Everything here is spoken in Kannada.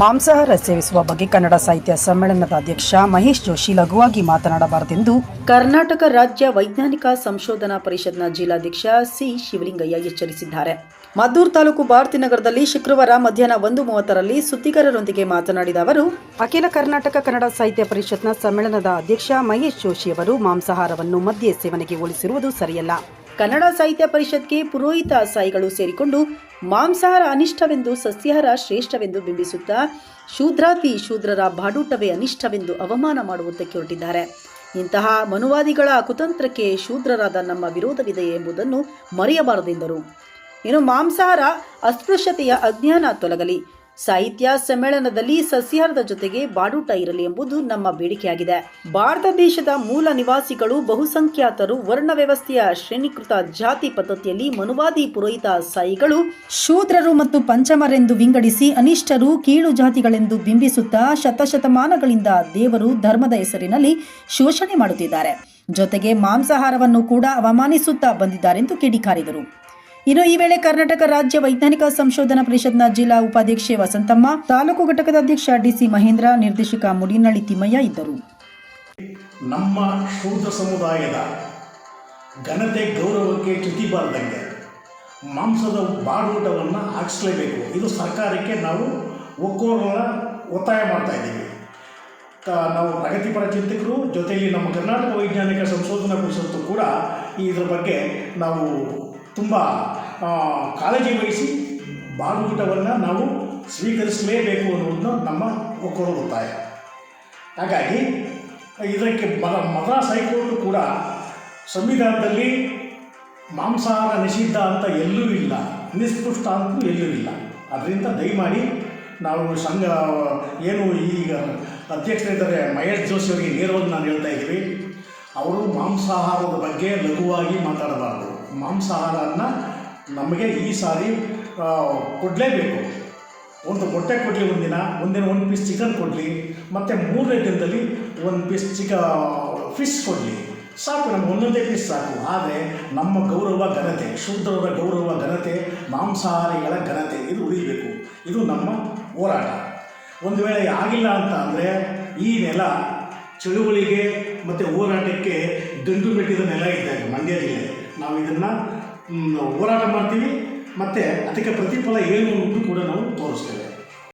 ಮಾಂಸಾಹಾರ ಸೇವಿಸುವ ಬಗ್ಗೆ ಕನ್ನಡ ಸಾಹಿತ್ಯ ಸಮ್ಮೇಳನದ ಅಧ್ಯಕ್ಷ ಮಹೇಶ್ ಜೋಶಿ ಲಘುವಾಗಿ ಮಾತನಾಡಬಾರದೆಂದು ಕರ್ನಾಟಕ ರಾಜ್ಯ ವೈಜ್ಞಾನಿಕ ಸಂಶೋಧನಾ ಪರಿಷತ್ನ ಜಿಲ್ಲಾಧ್ಯಕ್ಷ ಸಿ ಶಿವಲಿಂಗಯ್ಯ ಎಚ್ಚರಿಸಿದ್ದಾರೆ. ಮದ್ದೂರು ತಾಲೂಕು ಭಾರತಿ ನಗರದಲ್ಲಿ ಶುಕ್ರವಾರ ಮಧ್ಯಾಹ್ನ ಒಂದು ಮೂವತ್ತರಲ್ಲಿ ಸುದ್ದಿಗಾರರೊಂದಿಗೆ ಮಾತನಾಡಿದ ಅವರು ಅಖಿಲ ಕರ್ನಾಟಕ ಕನ್ನಡ ಸಾಹಿತ್ಯ ಪರಿಷತ್ನ ಸಮ್ಮೇಳನದ ಅಧ್ಯಕ್ಷ ಮಹೇಶ್ ಜೋಶಿ ಅವರು ಮಾಂಸಾಹಾರವನ್ನು ಮದ್ಯ ಸೇವನೆಗೆ ಹೋಲಿಸಿರುವುದು ಸರಿಯಲ್ಲ. ಕನ್ನಡ ಸಾಹಿತ್ಯ ಪರಿಷತ್ಗೆ ಪುರೋಹಿತ ಸಾಯಿಗಳು ಸೇರಿಕೊಂಡು ಮಾಂಸಾಹಾರ ಅನಿಷ್ಟವೆಂದು ಸಸ್ಯಾಹಾರ ಶ್ರೇಷ್ಠವೆಂದು ಬಿಂಬಿಸುತ್ತಾ ಶೂದ್ರಾತಿ ಶೂದ್ರರ ಬಾಡೂಟವೇ ಅನಿಷ್ಟವೆಂದು ಅವಮಾನ ಮಾಡುವುದಕ್ಕೆ ಹೊರಟಿದ್ದಾರೆ. ಇಂತಹ ಮನುವಾದಿಗಳ ಕುತಂತ್ರಕ್ಕೆ ಶೂದ್ರರಾದ ನಮ್ಮ ವಿರೋಧವಿದೆ ಎಂಬುದನ್ನು ಮರೆಯಬಾರದೆಂದರು. ಇನ್ನು ಮಾಂಸಾಹಾರ ಅಸ್ಪೃಶ್ಯತೆಯ ಅಜ್ಞಾನ ತೊಲಗಲಿ. ಸಾಹಿತ್ಯ ಸಮ್ಮೇಳನದಲ್ಲಿ ಸಸ್ಯಾಹಾರದ ಜೊತೆಗೆ ಬಾಡೂಟ ಇರಲಿ ಎಂಬುದು ನಮ್ಮ ಬೇಡಿಕೆಯಾಗಿದೆ. ಭಾರತ ದೇಶದ ಮೂಲ ನಿವಾಸಿಗಳು ಬಹುಸಂಖ್ಯಾತರು ವರ್ಣ ವ್ಯವಸ್ಥೆಯ ಶ್ರೇಣೀಕೃತ ಜಾತಿ ಪದ್ಧತಿಯಲ್ಲಿ ಮನುವಾದಿ ಪುರೋಹಿತ ಸಾಯಿಗಳು ಶೂದ್ರರು ಮತ್ತು ಪಂಚಮರೆಂದು ವಿಂಗಡಿಸಿ ಅನಿಷ್ಟರು ಕೀಳು ಜಾತಿಗಳೆಂದು ಬಿಂಬಿಸುತ್ತಾ ಶತಶತಮಾನಗಳಿಂದ ದೇವರು ಧರ್ಮದ ಹೆಸರಿನಲ್ಲಿ ಶೋಷಣೆ ಮಾಡುತ್ತಿದ್ದಾರೆ. ಜೊತೆಗೆ ಮಾಂಸಾಹಾರವನ್ನು ಕೂಡ ಅವಮಾನಿಸುತ್ತಾ ಬಂದಿದ್ದಾರೆಂದು ಕಿಡಿಕಾರಿದರು. ಇನ್ನು ಈ ವೇಳೆ ಕರ್ನಾಟಕ ರಾಜ್ಯ ವೈಜ್ಞಾನಿಕ ಸಂಶೋಧನಾ ಪರಿಷತ್ನ ಜಿಲ್ಲಾ ಉಪಾಧ್ಯಕ್ಷೆ ವಸಂತಮ್ಮ, ತಾಲೂಕು ಘಟಕದ ಅಧ್ಯಕ್ಷ ಡಿಸಿ ಮಹೇಂದ್ರ, ನಿರ್ದೇಶಕ ಮುಡಿನಳ್ಳಿ ತಿಮ್ಮಯ್ಯ ಇದ್ದರು. ನಮ್ಮ ಶೂದ್ರ ಸಮುದಾಯದ ಘನತೆ ಗೌರವಕ್ಕೆ ಚ್ಯುತಿ ಬಾರದಂಗೆ ಮಾಂಸದ ಬಾಡೂಟವನ್ನು ಹಾಕಿಸಲೇಬೇಕು. ಇದು ಸರ್ಕಾರಕ್ಕೆ ನಾವು ಒಕ್ಕೋರರ ಒತ್ತಾಯ ಮಾಡ್ತಾ ಇದ್ದೀವಿ. ನಾವು ಪ್ರಗತಿಪರ ಚಿಂತಕರು, ಜೊತೆಯಲ್ಲಿ ನಮ್ಮ ಕರ್ನಾಟಕ ವೈಜ್ಞಾನಿಕ ಸಂಶೋಧನಾ ಪರಿಷತ್ತು ಕೂಡ ಇದರ ಬಗ್ಗೆ ನಾವು ತುಂಬ ಕಾಳಜಿ ವಹಿಸಿ ಬಾಡೂಟವನ್ನು ನಾವು ಸ್ವೀಕರಿಸಲೇಬೇಕು ಅನ್ನೋದನ್ನು ನಮ್ಮ ಒಕ್ಕೋರ ಒತ್ತಾಯ. ಹಾಗಾಗಿ, ಇದಕ್ಕೆ ಮದ, ಮದ್ರಾಸ್ ಹೈಕೋರ್ಟು ಕೂಡ ಸಂವಿಧಾನದಲ್ಲಿ ಮಾಂಸಾಹಾರ ನಿಷಿದ್ಧ ಅಂತ ಎಲ್ಲೂ ಇಲ್ಲ ನಿಸ್ಪೃಷ್ಟ ಅಂತೂ ಎಲ್ಲೂ ಇಲ್ಲ. ಅದರಿಂದ ದಯಮಾಡಿ ನಾವು ಸಂಘ, ಏನು ಈಗ ಅಧ್ಯಕ್ಷರಿದ್ದಾರೆ ಮಹೇಶ್ ಜೋಶಿ ಅವರಿಗೆ ನೇರವಾಗಿ ನಾನು ಹೇಳ್ತಾ ಇದ್ದೀವಿ ಅವರು ಮಾಂಸಾಹಾರದ ಬಗ್ಗೆ ಲಘುವಾಗಿ ಮಾತಾಡಬಾರ್ದು. ಮಾಂಸಾಹಾರನ ನಮಗೆ ಈ ಸಾರಿ ಕೊಡಲೇಬೇಕು. ಒಂದು ಮೊಟ್ಟೆ ಕೊಡಲಿ ಒಂದಿನ ಒಂದಿನ ಒಂದು ಪೀಸ್ ಚಿಕನ್ ಕೊಡಲಿ, ಮತ್ತು ಮೂರನೇ ದಿನದಲ್ಲಿ ಒಂದು ಪೀಸ್ ಚಿಕ ಫಿಶ್ ಕೊಡಲಿ. ಸಾಕು, ನಮ್ಗೆ ಒಂದೊಂದೇ ಪೀಸ್ ಸಾಕು. ಆದರೆ ನಮ್ಮ ಗೌರವ ಘನತೆ, ಶೂದ್ರರ ಗೌರವ ಘನತೆ, ಮಾಂಸಾಹಾರಿಗಳ ಘನತೆ, ಇದು ಉಳಿಬೇಕು ಇದು ನಮ್ಮ ಹೋರಾಟ. ಒಂದು ವೇಳೆ ಆಗಿಲ್ಲ ಅಂತ ಅಂದರೆ ಈ ನೆಲ ಚಳುವಳಿಗೆ ಮತ್ತು ಹೋರಾಟಕ್ಕೆ ದಂಡು ಬಿಟ್ಟಿದ ನೆಲ ಇದ್ದಾಗ ಮಂಡ್ಯ ಜಿಲ್ಲೆ ನಾವು ಇದನ್ನು ಹೋರಾಟ ಮಾಡ್ತೀವಿ ಮತ್ತು ಅದಕ್ಕೆ ಪ್ರತಿಫಲ ಏನು ಅನ್ನೋದು ಕೂಡ ನಾವು ತೋರಿಸ್ತೇವೆ.